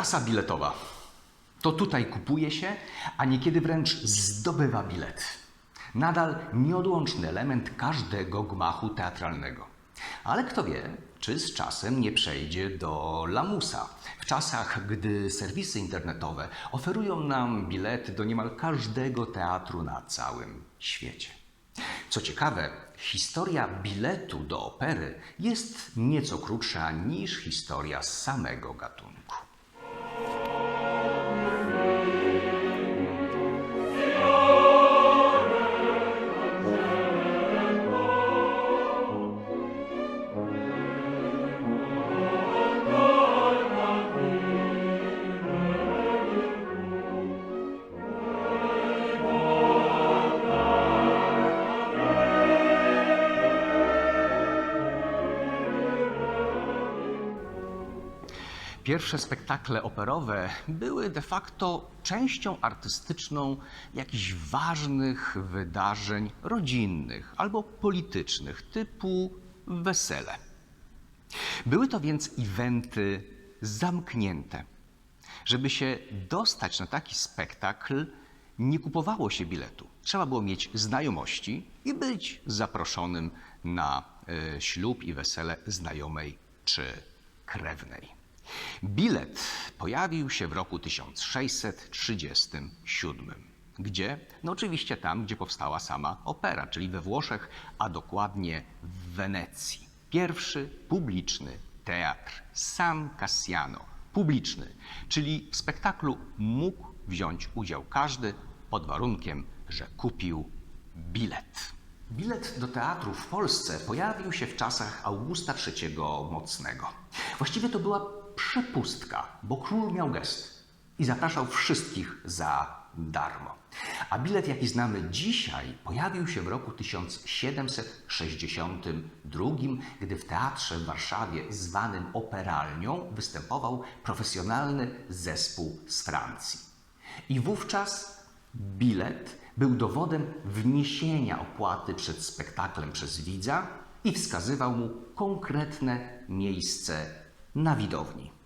Kasa biletowa. To tutaj kupuje się, a niekiedy wręcz zdobywa bilet. Nadal nieodłączny element każdego gmachu teatralnego. Ale kto wie, czy z czasem nie przejdzie do lamusa. W czasach, gdy serwisy internetowe oferują nam bilety do niemal każdego teatru na całym świecie. Co ciekawe, historia biletu do opery jest nieco krótsza niż historia samego gatunku. Pierwsze spektakle operowe były de facto częścią artystyczną jakichś ważnych wydarzeń rodzinnych albo politycznych, typu wesele. Były to więc eventy zamknięte. Żeby się dostać na taki spektakl, nie kupowało się biletu. Trzeba było mieć znajomości i być zaproszonym na e, ślub i wesele znajomej czy krewnej. Bilet pojawił się w roku 1637. Gdzie? No oczywiście tam, gdzie powstała sama opera, czyli we Włoszech, a dokładnie w Wenecji. Pierwszy publiczny teatr San Cassiano. Publiczny, czyli w spektaklu mógł wziąć udział każdy pod warunkiem, że kupił bilet. Bilet do teatru w Polsce pojawił się w czasach Augusta III Mocnego. Właściwie to była przepustka, bo król miał gest i zapraszał wszystkich za darmo. A bilet, jaki znamy dzisiaj, pojawił się w roku 1762, gdy w teatrze w Warszawie, zwanym Operalnią, występował profesjonalny zespół z Francji. I wówczas bilet był dowodem wniesienia opłaty przed spektaklem przez widza i wskazywał mu konkretne miejsce na widowni.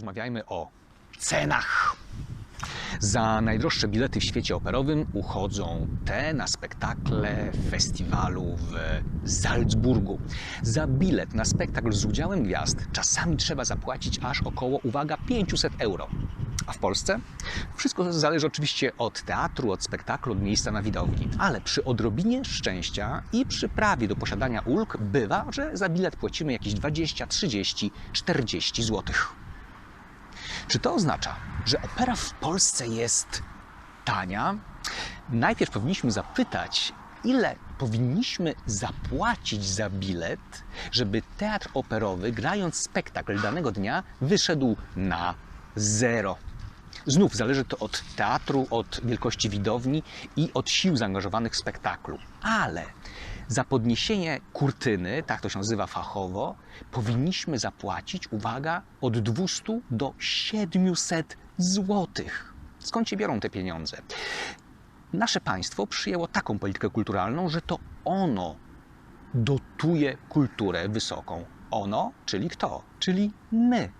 Porozmawiajmy o cenach. Za najdroższe bilety w świecie operowym uchodzą te na spektakle festiwalu w Salzburgu. Za bilet na spektakl z udziałem gwiazd czasami trzeba zapłacić aż około, uwaga, 500 euro. A w Polsce? Wszystko zależy oczywiście od teatru, od spektaklu, od miejsca na widowni. Ale przy odrobinie szczęścia i przy prawie do posiadania ulg bywa, że za bilet płacimy jakieś 20, 30, 40 złotych. Czy to oznacza, że opera w Polsce jest tania? Najpierw powinniśmy zapytać, ile powinniśmy zapłacić za bilet, żeby teatr operowy, grając spektakl danego dnia, wyszedł na zero. Znów zależy to od teatru, od wielkości widowni i od sił zaangażowanych w spektaklu. Ale za podniesienie kurtyny, tak to się nazywa fachowo, powinniśmy zapłacić, uwaga, od 200 do 700 złotych. Skąd się biorą te pieniądze? Nasze państwo przyjęło taką politykę kulturalną, że to ono dotuje kulturę wysoką. Ono, czyli kto? Czyli my.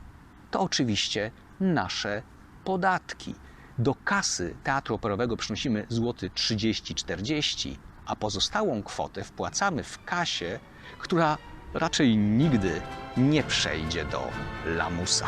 To oczywiście nasze podatki. Do kasy teatru operowego przynosimy złoty 30-40, a pozostałą kwotę wpłacamy w kasie, która raczej nigdy nie przejdzie do lamusa.